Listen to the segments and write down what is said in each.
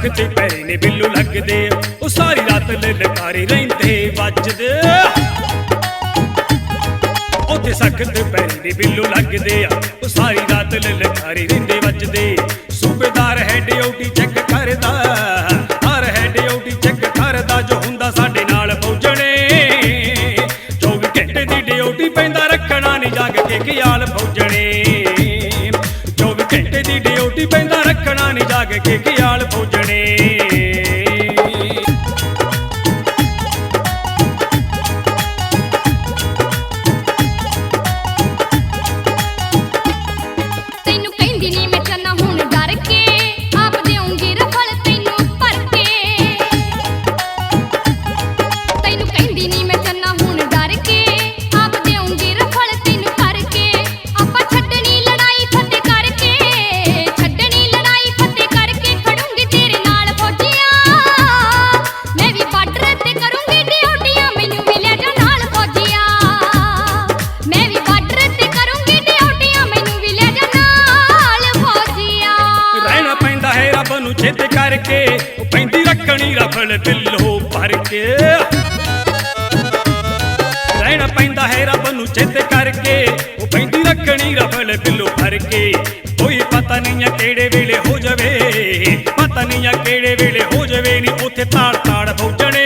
ਉੱਥੇ ਸਖਤ ਪੈਰੇ ਨੇ ਬਿੱਲੂ ਲੱਗਦੇ ਉਹ ਸਾਰੀ ਰਾਤ ਲਲਕਾਰੇ ਰਹਿੰਦੇ, ਵੱਜਦੇ ਉੱਥੇ ਸਖਤ ਪੈਰੇ ਨੇ ਬਿੱਲੂ ਲੱਗਦੇ ਆ। ਉਹ ਸਾਰੀ ਰਾਤ ਲਲਕਾਰੇ ਰਹਿੰਦੇ, ਵੱਜਦੇ ਸੂਬੇਦਾਰ ਹੈ ਡਿਊਟੀ ਚੈੱਕ ਕਰਦਾ। ਹਰ ਹੈ ਡਿਊਟੀ ਚੈੱਕ ਕਰਦਾ, ਜੋ ਹੁੰਦਾ ਸਾਡੇ ਨਾਲ ਪਹੁੰਚਣੇ। 24 ਘੰਟੇ ਦੀ ਡਿਊਟੀ ਪੈਂਦਾ, ਰੱਖਣਾ ਨਹੀਂ ਜਾਗ ਕੇ ਖਿਆਲ ਪਹੁੰਚਣੇ। ਰੱਖਣਾ ਕੇ ਖਿਆਲ ਪਹੁੰਚਣੇ ਉਹ ਪੈਂਦੀ ਰੱਖਣੀ ਰਫਲ ਬਿੱਲੋ ਭਰ ਕੇ। ਰਹਿਣਾ ਪੈਂਦਾ ਹੈ ਰੱਬ ਨੂੰ ਚੇਤੇ ਕਰਕੇ। ਉਹ ਪੈਂਦੀ ਰੱਖਣੀ ਰਫਲ ਬਿੱਲੋ ਭਰ ਕੇ। ਕੋਈ ਪਤਾ ਨਹੀਂ ਆ ਕਿਹੜੇ ਵੇਲੇ ਹੋ ਜਾਵੇ। ਪਤਾ ਨਹੀਂ ਆ ਕਿਹੜੇ ਵੇਲੇ ਹੋ ਜਾਵੇ ਨਹੀਂ ਉੱਥੇ ਤਾੜ ਤਾੜ ਪਹੁੰਚਣੇ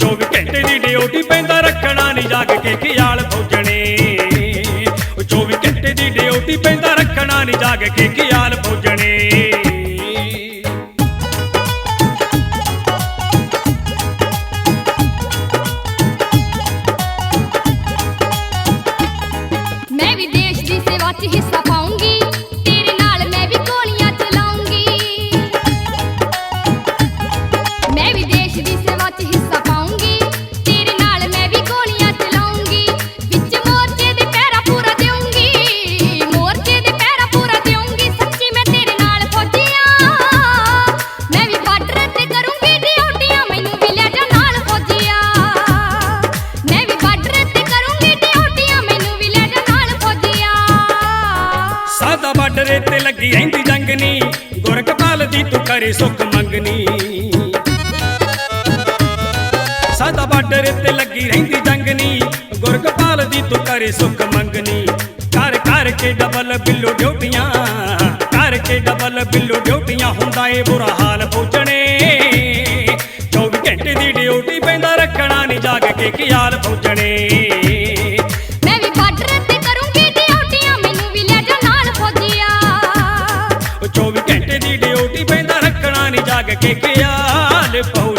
24 ਘੰਟੇ ਦੀ ਡਿਊਟੀ ਪੈਂਦਾ ਰੱਖਣਾ ਨਹੀਂ ਜਾਗ ਕੇ ਖਿਆਲ ਪਹੁੰਚਣੇ ਉਹ 24 ਘੰਟੇ ਦੀ ਡਿਊਟੀ ਪੈਂਦਾ ਰੱਖਣਾ ਨਹੀਂ ਜਾਗ ਕੇ ਖਿਆਲ ਪਹੁੰਚਣੇ ਦੀ ਸੇਵਾ 'ਚ ਲੱਗੀ ਰਹਿੰਦੀ ਜੰਗਨੀ, ਗੁਰਕਪਾਲ ਦੀ ਤੂੰ ਕਰੇ ਸੁੱਖ ਮੰਗਨੀ। ਸਾਦਾ ਬਾਰਡਰ ਤੇ ਲੱਗੀ ਰਹਿੰਦੀ ਜੰਗਨੀ, ਗੁਰਕਪਾਲ ਦੀ ਤੂੰ ਕਰੇ ਸੁੱਖ ਮੰਗਨੀ। ਕਰ ਕਰ ਕੇ ਡਬਲ ਬਿੱਲੋ ਡਿਊਟੀਆਂ ਕਰ ਕੇ ਡਬਲ ਬਿੱਲੋ ਡਿਊਟੀਆਂ, ਹੁੰਦਾ ਏ ਬੁਰਾ ਹਾਲ ਪਹੁੰਚਣੇ 24 ਘੰਟੇ ਦੀ ਡਿਊਟੀ ਪੈਂਦਾ, ਰੱਖਣਾ ਨਹੀਂ ਜਾਗ ਕੇ ਖਿਆਲ ਪਹੁੰਚਣੇ 24 ਘੰਟੇ ਦੀ ਡਿਊਟੀ ਪੈਂਦਾ ਰੱਖਣਾ ਨਹੀਂ ਜਾਗ ਕੇ ਖਿਆਲ ਪਾਉ